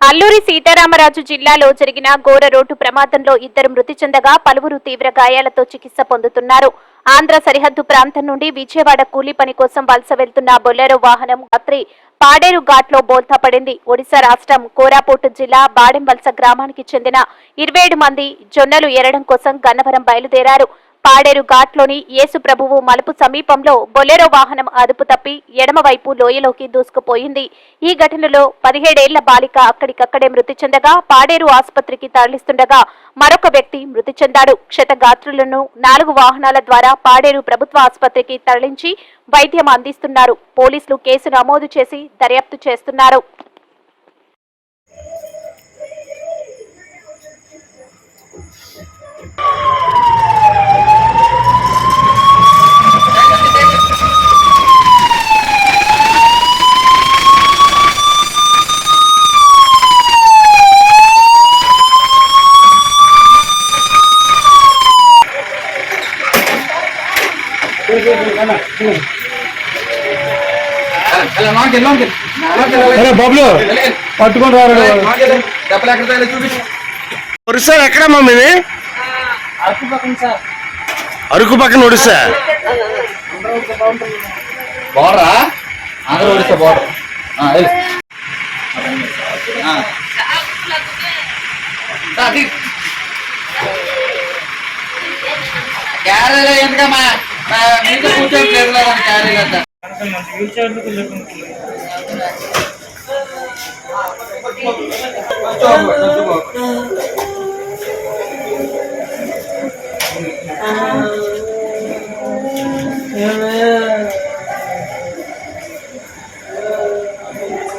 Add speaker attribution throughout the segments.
Speaker 1: అల్లూరి సీతారామరాజు జిల్లాలో జరిగిన ఘోర రోడ్డు ప్రమాదంలో ఇద్దరు మృతి చెందగా పలువురు తీవ్ర గాయాలతో చికిత్స పొందుతున్నారు. ఆంధ్ర సరిహద్దు ప్రాంతం నుండి విజయవాడ కూలీ పని కోసం వలస వెళ్తున్న బొలెరో వాహనం రాత్రి పాడేరు ఘాట్లో బోల్తా పడింది. ఒడిశా రాష్ట్రం కోరాపోటు జిల్లా బాడెంవలస గ్రామానికి చెందిన ఇరవై మంది జొన్నలు ఎరడం కోసం గన్నవరం బయలుదేరారు. పాడేరు ఘాట్లోని యేసు ప్రభువు మలుపు సమీపంలో బొలెరో వాహనం అదుపు తప్పి ఎడమవైపు లోయలోకి దూసుకుపోయింది. ఈ ఘటనలో పదిహేడేళ్ళ బాలిక అక్కడికక్కడే మృతి చెందగా పాడేరు ఆసుపత్రికి తరలిస్తుండగా మరొక వ్యక్తి మృతి చెందాడు. క్షతగాత్రులను నాలుగు వాహనాల ద్వారా పాడేరు ప్రభుత్వ ఆసుపత్రికి తరలించి వైద్యం అందిస్తున్నారు. పోలీసులు కేసు నమోదు చేసి దర్యాప్తు చేస్తున్నారు.
Speaker 2: బబ్లు పట్టుకొని రారు ఒరిస్సా ఎక్కడమ్మా మీది? అరకు పక్కన ఒడిస్సా
Speaker 3: బోర్రా? ఆంధ్ర ఒడిశా బోర్డర్ క్యారీలో ఎందుకమ్మా? మీద కూర్చొని లేదు క్యారీ కదా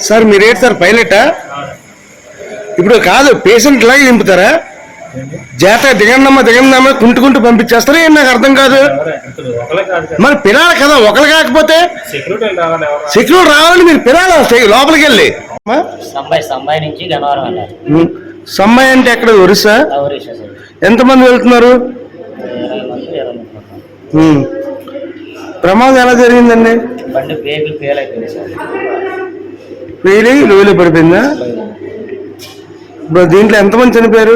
Speaker 2: సార్ మీరేంటి సార్ పైలట్ ఇప్పుడు కాదు పేషెంట్ లాగా దింపుతారా జాతర దిగండమ్మా దిగండమ్మా కుంటుకుంటూ పంపించేస్తారా? ఏం నాకు అర్థం కాదు. మరి పిలాలి కదా ఒకరు కాకపోతే
Speaker 4: సెక్యూరిటీ రావాలి
Speaker 2: రావాలని మీరు పిలాలి స్టే- లోపలికి వెళ్ళి. సమ్మాయి అంటే ఎక్కడ? ఒరిస్సా? ఎంతమంది వెళ్తున్నారు. ప్రమాదం ఎలా జరిగిందండి? వేలి లోయలో పడిపోయిందా? ఇప్పుడు దీంట్లో ఎంతమంది చనిపోయారు?